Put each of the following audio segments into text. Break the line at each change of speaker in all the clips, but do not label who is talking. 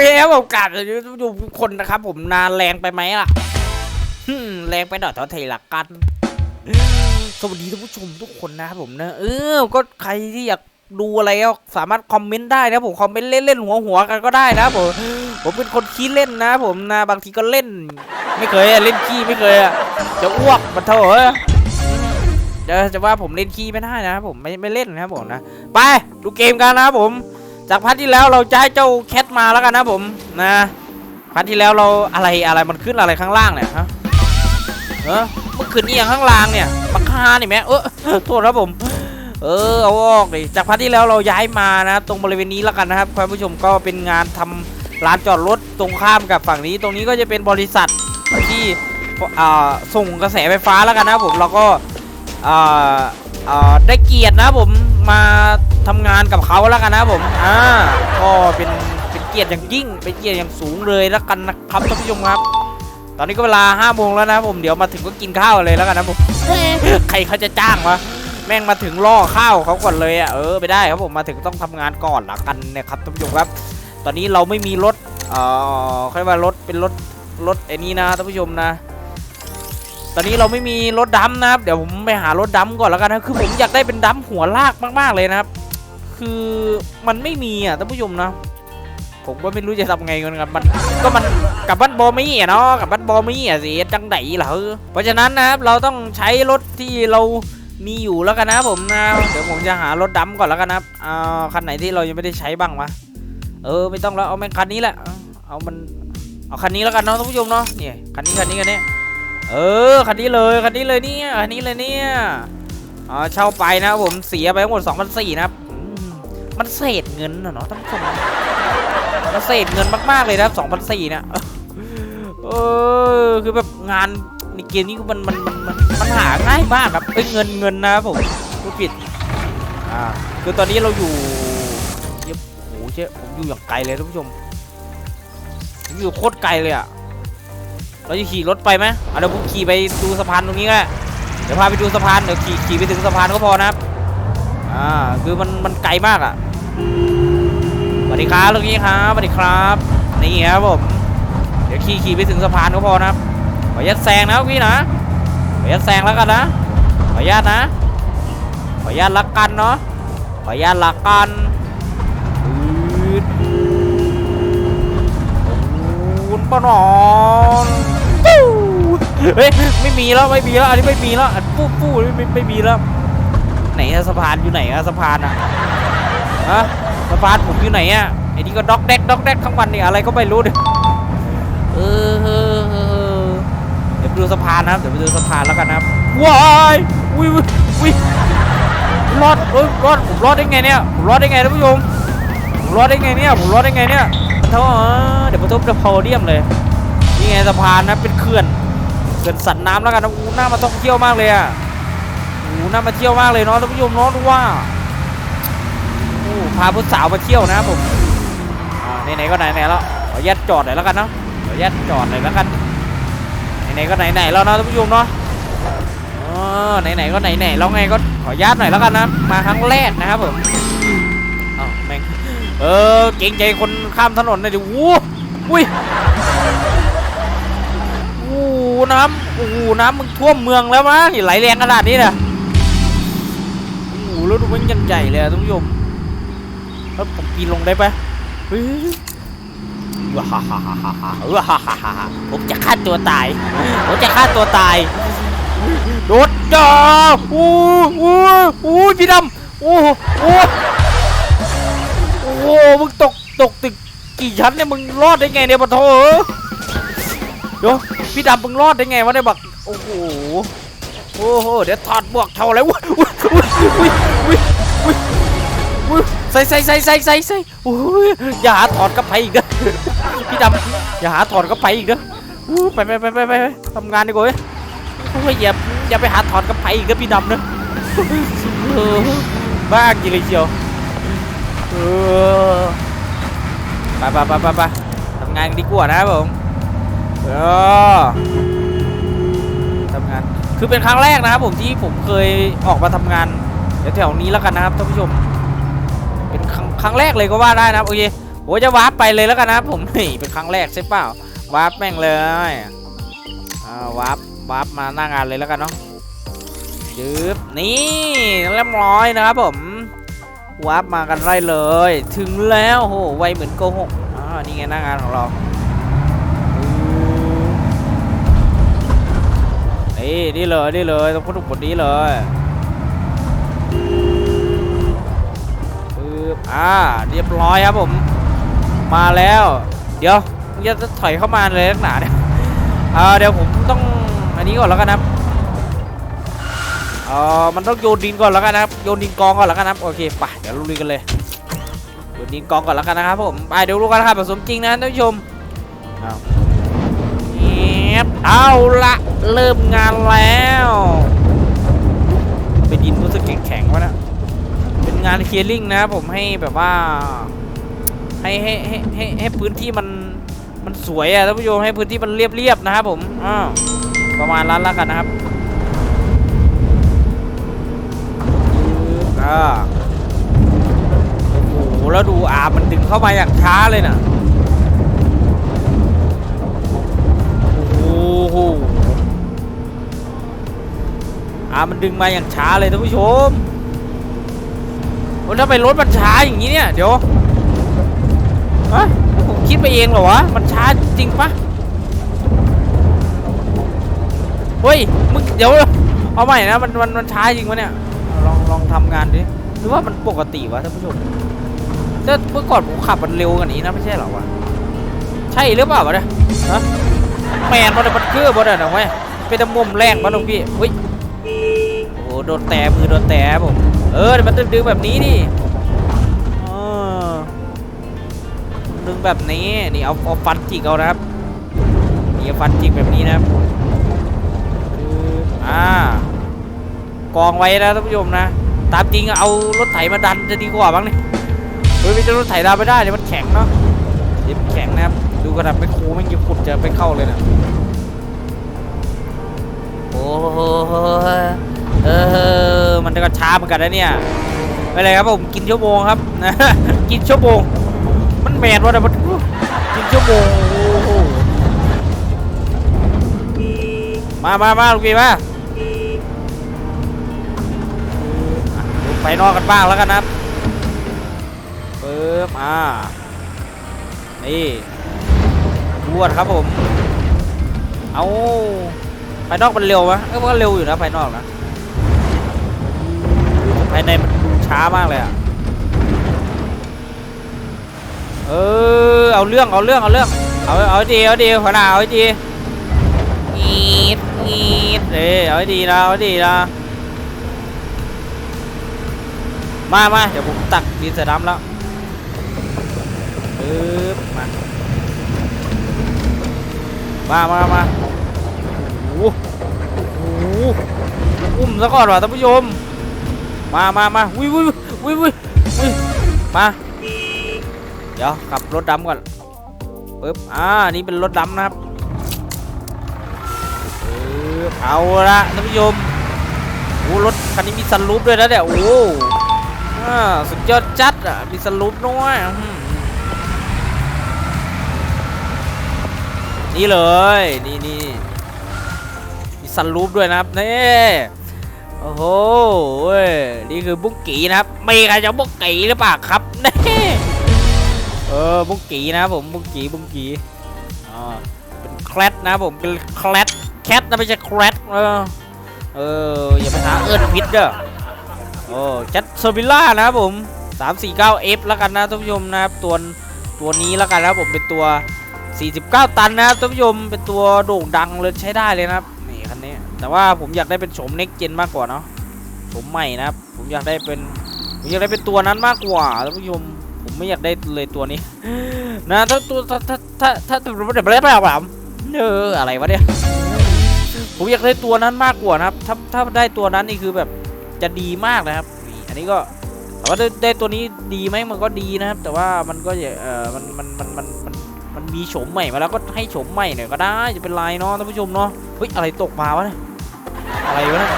เคครับผมกลับดูคนนะครับ ผมนานแรงไปไหมล่ะแรงไปหน่อยเท่าเทละกัน สวัสดีท่านผู้ชมทุกคนนะครับผมนะเออ ก็ใครที่อยากดูอะไรก็สามารถคอมเมนต์ได้นะผมคอมเมนต์เล่นเล่นหัวหัวกันก็ได้นะผมผมเป็นคนขี้เล่นนะ ผมนะบางทีก็เล่น ไม่เคยเล่นขี้ไม่เคยอะจะอ้วกมันเถอะเอ้ยเดี๋ยวจะว่าผมเล่นขี้ไม่ได้นะครับผมไม่ไม่เล่นนะผมนะไปดูเกมกันนะครับผม จากพาร์ทที่แล้วเราจะให้เจ้าแคทมาแล้วกันนะผมนะพาร์ทที่แล้วเราอะไรอะไรมันขึ้นอะไรข้างล่างเนี่ยฮะเออมันขึ้นเอียงข้างล่างเนี่ยปักคานี่แม่เออโทษครับผม เออเอาออกดิจากพาร์ทที่แล้วเราย้ายมานะ ตรงบริเวณนี้แล้วกันนะครับคุณผู้ชมก็เป็นงานทำร้านจอดรถตรงข้ามกับฝั่งนี้ ตรงนี้ก็จะเป็นบริษัทที่ส่งกระแสไฟฟ้าแล้วกันนะผมเราก็ได้เกียรตินะผมมา ทำงานกับเขาแล้วกันนะผมอ่าก็เป็นเป็นเกียรติอย่างยิ่งเป็นเกียรติอย่างสูงเลยแล้วกันนะครับท่านผู้ชมครับ ตอนนี้ก็เวลา5้าโมงแล้วนะผมเดี๋ยวมาถึงก็กินข้าวเลยแล้วกันนะผมใครเขาจะจ้างวะแม่งมาถึงล่อข้าวเขาก่อนเลยอะเออไม่ได้ครับผมมาถึงต้องทำงานก่อนละกันนะครับท่านผู้ชมครับ ตอนนี้เราไม่มีรถเอ่อเขาเรียว่ารถเป็นรถรถไอ้นี้นะท่านผู้ชมนะ ตอนนี้เราไม่มีรถดำนะครับเดี๋ยวผมไปหารถดำก่อนแล้วกันนะคือผมอยากได้เป็นดำหัวลากมากๆเลยนะครับ คือมันไม่มีอะท่านผู้ชมนะผมก็ไม่รู้จะทำไงกันครับมันก็มันกับบ้านบอมี่อะเนาะกับบ้านบอมี่อะสิจังไดเหรอเพราะฉะนั้นนะครับเราต้องใช้รถที่เรามีอยู่แล้วกันนะผมนะเดี๋ยวผมจะหารถดำก่อนแล้วกันนะครับเอาคันไหนที่เรายังไม่ได้ใช้บ้างวะเออไม่ต้องแล้วเอาแม่งคันนี้แหละเอาเอามันเอาคันนี้แล้วกันเนาะท่านผู้ชมเนาะเนี่ยคันนี้คันนี้คันนี้เออคันนี้เลยคันนี้เลยเนี่ยคันนี้เลยเนี่ยอ่าเช่าไปนะผมเสียไปทั้งหมด2 0 0นะครับ มันเศษเงินนะเนาะท่านผู้ชมมันเศษเงินมากๆเลยนะครับ2,004เนี่ยเออคือแบบงานในเกมนี้มันมันมันมันมันหาง่ายมากครับเอ้ยเงินเงินนะผมพูดผิดอ่าคือตอนนี้เราอยู่เหี้ยโอ้โหเชี่ผมอยู่อย่างไกลเลยท่านผู้ชมผมอยู่โคตรไกลเลยอะเราจะขี่รถไปไหมเอาเดี๋ยวผมขี่ไปดูสะพานตรงนี้ก็ได้เดี๋ยวพาไปดูสะพานเดี๋ยวขี่ขี่ไปถึงสะพานก็พอนะครับ อ่าคือมันมันไกลมากอะสวัสดีครับลูกนี้ครับสวัสดีครับนี่ครับผมเดี๋ยวขี่ขี่ไปถึงสะพานก็พอนะครับขออนุญาตแซงนะพี่นะขออนุญาตแซงแล้วกันนะขออนุญาตนะขออนุญาตรักกันเนาะขออนุญาตรักกันคุณปะนอนเฮ้ยไม่มีแล้วไม่มีแล้วอันนี้ไม่มีแล้วอันปู้ปู้ไม่ไม่ไม่มีแล้ว ไหนอะสะพานอยู่ไหนอะสะพานอะฮะสะพานผมอยู่ไหนอะไอ้นี่ก็ด็อกแดกด็อกแดกทั้งวันนี่อะไรก็ไม่รู้เนี่ยเออเดี๋ยวไปดูสะพานนะครับเดี๋ยวไปดูสะพานแล้วกันนะครับว้ายอุ้ยอุ้ยอุ้ยรอดเอ้ยรอดผมรอดได้ไงเนี่ยผมรอดได้ไงท่านผู้ชมผมรอดได้ไงเนี่ยผมรอดได้ไงเนี่ยเท่าเดี๋ยวมาทุบเดอะโพเดียมเลยนี่ไงสะพานนะเป็นเขื่อนเขื่อนสันน้ำแล้วกันนะอู้น่ามาท่องเที่ยวมากเลยอะ โอ้น่ามาเที่ยวมากเลยเนาะท่านผู้ชมเนาะดูว่าโอ้พาผู้สาวมาเที่ยวนะผมไหนๆก็ไหนๆแล้วขออนุญาตจอดหน่อยแล้วกันเนาะขออนุญาตจอดหน่อยแล้วกันไหนๆก็ไหนๆแล้วเนาะท่านผู้ชมเนาะไหนๆก็ไหนๆแล้วไงก็ขออนุญาตหน่อยแล้วกันนะมาครั้งแรกนะครับผมอ้าวแม่งเออเกรงใจคนข้ามถนนหน่อยดิวู้อุ้ยอู้น้ำอู้น้ำมึงท่วมเมืองแล้วมั้งอย่ไหลแรงขนาดนี้นะ โอ้โหแล้วดูมันยังใหญ่เลยอะท่านผู้ชมแล้วผมปีนลงได้ปะว้าฮ่าฮ่าฮ่าฮ่าฮ่าว้าฮ่าฮ่าฮ่าผมจะฆ่าตัวตายผมจะฆ่าตัวตายโดดจ้าอู้อู้อู้พี่ดำโอ้โหโอ้โอ้โหมึงตกตกตึกกี่ชั้นเนี่ยมึงรอดได้ไงเนี่ยปะโถเอ้ยเดี๋ยวพี่ดำมึงรอดได้ไงวะเนี่ยบักโอ้โห โอ้โห เดี๋ยวถอดบวกเท่าไรอุ้ยอุ้ยอุ้ยอุ้ยอุ้ยอุ้ยใส่ใส่ใส่ใส่ใส่ใส่โอ้ยอย่าหาถอดกระไพอีกเด้อพี่ดำอย่าหาถอดกระไพอีกเด้อไปไปไปไปไปทำงานดีกว่าเว้ยโอ้ยอย่าอย่าไปหาถอดกระไพอีกเด้อพี่ดำเด้อบ้าจริงเลยเชียวเออไปไปไปไปไปทำงานดีกว่านะผมเออ คือเป็นครั้งแรกนะครับผมที่ผมเคยออกมาทำงานแถวๆนี้แล้วกันนะครับท่านผู้ชม เป็นครั้งครั้งแรกเลยก็ว่าได้นะครับโอเคโอ้จะวาร์ปไปเลยแล้วกันนะครับผมนี่เป็นครั้งแรกใช่เปล่าวาร์ปแม่งเลยอ่าวาร์ปวาร์ปมาหน้างานเลยแล้วกันเนาะยืบนี่เรียบร้อยนะครับผมวาร์ปมากันได้เลย ถึงแล้วโหไวเหมือนโกหกอ่านี่ไงหน้างานของเรา นี่นี่เลยนี่เลยต้องพูดถึงบทนี้เลยปึ๊บอ่าเรียบร้อยครับผม มาแล้ว เดี๋ยวจะถอยเข้ามาเลยนักหนาเนี่ยอ่าเดี๋ยวผมต้องอันนี้ก่อนแล้วกันนะครับเออมันต้องโยนดินก่อนแล้วกันนะครับโยนดินกองก่อนแล้วกันนะครับโอเคไปเดี๋ยวลุยกันเลยโยนดินกองก่อนแล้วกันนะครับผมไปเดี๋ยวรู้กันครับผสมจริงนะท่านผู้ชมเอาเงีย บเอาละเริ่มงานแล้วเป็นดินรู้สึกแข็งๆวะนะเป็นงานเคลียร์ลิงนะผมให้แบบว่า ให้ให้ให้ให้ให้พื้นที่มันมันสวยอะท่านผู้ชมให้พื้นที่มันเรียบๆนะครับผมอ่าประมาณนั้นแล้วกันนะครับอ่าโอ้โหแล้วดูอามันดึงเข้ามาอย่างช้าเลยน่ะ หอามันดึงมาอย่างช้าเลยท่านผู้ชมโอ้ถ้าไปรถมันช้าอย่างนี้เนี่ยเดี๋ยวฮะผมคิดไปเองเหรอวะ มันช้าจริงปะเฮ้ยมึงเดี๋ยวเอาใหม่นะมันมันมันช้าจริงปะเนี่ยลองลองทำงานดิหรือว่ามันปกติวะท่านผู้ชมแต่เมื่อก่อนผมขับมันเร็วกว่านี้นะไม่ใช่เหรอวะใช่หรือเปล่าวะเนี่ยฮะ แมนมันมันคือบ่ได้นะเว้ยเป็นตะมุมแรงมาตรงพี่เฮ้ยโอ้โดนแตะมือโดนแตะผมเออมันดึงแบบนี้ดิเออดึงแบบนี้นี่เอาเอาฟันจิกเอานะครับนี่ฟันจิกแบบนี้นะครับอ่ากองไว้นะท่านผู้ชมนะ ตามจริงเอารถไถมาดันจะดีกว่าบ้างนี่เฮ้ยไม่จะรถไถดันไม่ได้เดี๋ยวมันแข็งเนาะเดี๋ยวมันแข็งนะครับ กระดับไปโค้ไม่ยิบขุดจะไปเข้าเลยนะโอ้โหเออมันก็ช้าเหมือนกันนะเนี่ยไม่เป็นไรครับผมกินชั่วโมงครับนะกินชั่วโมง มันแมนวะเนี่ยมันกินชั่วโมงโอ้โหมามามาลูกพี่มาไปนอกกันบ้างแล้วกันนะครับปึ๊บอ่านี่ รวดครับผม เอาภายนอกมันเร็วไหมเออมันก็เร็วอยู่นะภายนอกนะภายในมันช้ามากเลยอะเออเอาเรื่องเอาเรื่องเอาเรื่องเอาเอาดีเอาดีหัวหน้าเอาให้ดีงีดงีดเอ้เอาดีนะเอาดีนะมามาเดี๋ยวผมตักดินใส่น้ำแล้วปึ๊บมา มามามาโอ้โหอุ้มซะก่อนว่ะท่านผู้ชม มามามาวิววิววิววิวมา เดี๋ยวขับรถดำก่อนปึ๊บ อ่า นี่เป็นรถดำนะครับเอาละท่านผู้ชมโอ้รถคันนี้มีซันรูปด้วยนะเนี่ย โอ้อ่าสุดยอดจัดอะ มีซันรูปด้วยอื้อหือ นี่เลย นี่นี่มีซันรูปด้วยนะครับนี่โอ้โหนี่คือบุ้งกีนะครับมีใครจะบุ้งกีหรือเปล่าครับนี่เออบุ้งกีนะผมบุ้งกีบุ้งกีอ่าเป็นแคลดนะผมเป็นแคลดแคทนะไม่ใช่แคลดเออเอออย่าไปหาเอิร์นพิษเด้อโอ้แคทโซบิล่านะครับผม 349F แล้วกันนะท่านผู้ชมนะครับตัวตัวนี้แล้วกันนะผมเป็นตัว 49 ตันนะครับท่านผู้ชมเป็นตัวโด่งดังเลยใช้ได้เลยนะครับนี่คันนี้ แต่ว่าผมอยากได้เป็นโฉมเน็กเจนมากกว่าเนาะโฉมใหม่นะครับ ผมอยากได้เป็นผมอยากได้เป็นตัวนั้นมากกว่าท่านผู้ชมผมไม่อยากได้เลยตัวนี้ นะถ้าตัวถ้าถ้าถ้าถ้าตัวเดี๋ยวไม่ได้แบบแบบเอออะไรวะเนี่ยผมอยากได้ตัวนั้นมากกว่านะครับ ถ้าถ้าได้ตัวนั้นนี่คือแบบจะดีมากนะครับนี่อันนี้ก็แต่ว่าได้ตัวนี้ดีไหมมันก็ดีนะครับ แต่ว่ามันก็เออมันมันมันมันมัน มันมีโฉมใหม่มาแล้วก็ให้โฉมใหม่หน่อยก็ได้จะเป็นไรเนาะท่านผู้ชมเนาะเฮ้ยอะไรตกมาวะเนี่ยอะไรวะเนี่ย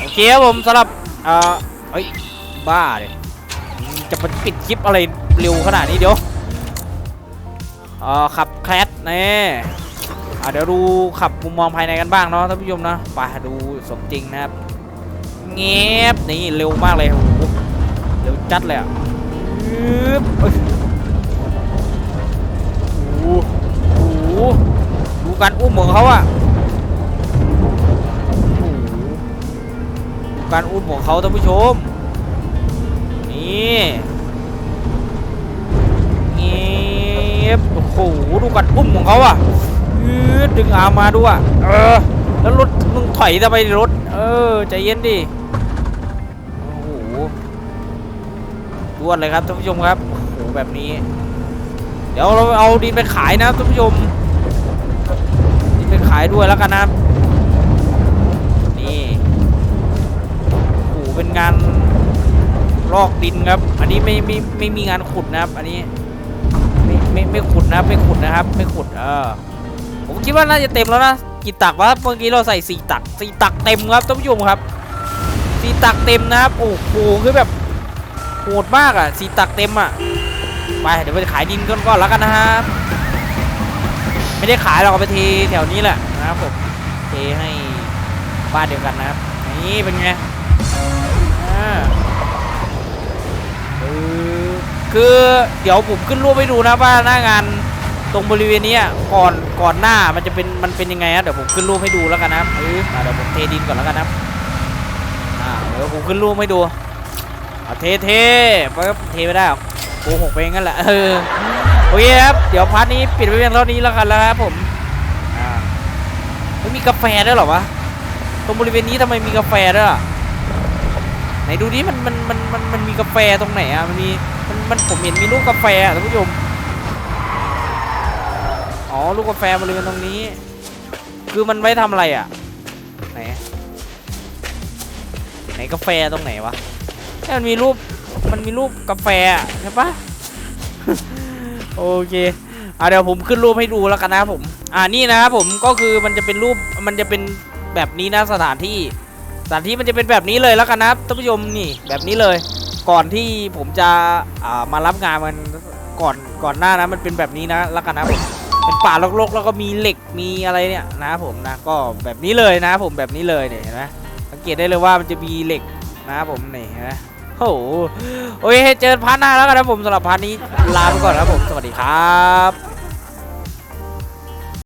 โอเคครับผมสำหรับเอ่อเฮ้ยบ้าเลยจะปิดคลิปอะไรเร็วขนาดนี้เดี๋ยวเอ่อขับแคลสแน่อะเดี๋ยวดูขับมุมมองภายในกันบ้างเนาะท่านผู้ชมเนาะไปดูสมจริงนะครับเงียบนี่เร็วมากเลยโอ้โหเร็วจัดเลยอะ ดูการอุ้มของเขาอะดูการอุ้มของเขาท่านผู้ชม นี่เงียบโอ้โหดูกันอุ้มของเขาอะยืดดึงอามาด้วยอะเออ แล้วรถมึงถอยทำไมรถ เออใจเย็นดิโอ้โหดวนเลยครับท่านผู้ชมครับโอ้โหแบบนี้ เดี๋ยวเราเอาดินไปขายนะท่านผู้ชมายด้วยแล้วกันนะครับนี่โอ้เป็นงานลอกดินครับ อันนี้ไม่ไม่ไม่มีงานขุดนะครับ อันนี้ไม่ไม่ไม่ขุดนะครับไม่ขุดนะครับ ไม่ขุดเออผมคิดว่าน่าจะเต็มแล้วนะกี่ตักวะเมื่อกี้เราใส่สี่ตักสี่ตักเต็มครับท่านผู้ชมครับสี่ตักเต็มนะครับโอ้โหคือแบบโหดมากอะสี่ตักเต็มอะไปเดี๋ยวไปขายดินก่อนก่อนแล้วกันนะครับไม่ได้ขายเราก็ไปเทแถวนี้แหละ นะครับผมเทให้บ้านเดียวกันนะครับนี่เป็นไงอ่าเออคือเดี๋ยวผมขึ้นรูปให้ดูนะว่าหน้างานตรงบริเวณนี้ก่อนก่อนหน้ามันจะเป็นมันเป็นยังไงฮะเดี๋ยวผมขึ้นรูปให้ดูแล้วกันนะครับเอออะเดี๋ยวผมเทดินก่อนแล้วกันนะครับอ่าเดี๋ยวผมขึ้นรูปให้ดูเอาเทเทปั๊บเทไม่ได้หรอกโกหกไปงั้นแหละเออโอเคครับ เดี๋ยวพาร์ทนี้ปิดไว้เพียงเท่านี้แล้วกันแล้วครับผม กาแฟด้วยหรอวะตรงบริเวณนี้ทำไมมีกาแฟด้วยอะไหนดูดิมันมันมันมันมันมีกาแฟตรงไหนอะมันมีมันมันผมเห็นมีลูกกาแฟท่านผู้ชมอ๋อลูกกาแฟบริเวณตรงนี้ คือมันไว้ทำอะไรอะไหนไหนกาแฟตรงไหนวะเอ้ยมันมีรูปมันมีรูปกาแฟใช่ปะโอเคอะเดี๋ยวผมขึ้นรูปให้ดูแล้วกันนะผม อ่านี่นะครับผมก็คือมันจะเป็นรูปมันจะเป็นแบบนี้นะสถานที่สถานที่มันจะเป็นแบบนี้เลยแล้วกันนะครับท่านผู้ชมนี่แบบนี้เลย ก่อนที่ผมจะอ่ามารับงานมันก่อนก่อนหน้านะมันเป็นแบบนี้นะแล้วกันนะผมเป็นป่ารกๆ แล้วก็มีเหล็กมีอะไรเนี่ยนะครับผมนะก็แบบนี้เลยนะผมแบบนี้เลยเนี่ยเห็นไหมสังเกตได้เลยว่ามันจะมีเหล็กนะครับผมนี่เห็นไหมโอ้โหโอเคเจอพาร์ทหน้าแล้วกันนะผมสำหรับพาร์ทนี้ลาไปก่อนนะผมสวัสดีครับ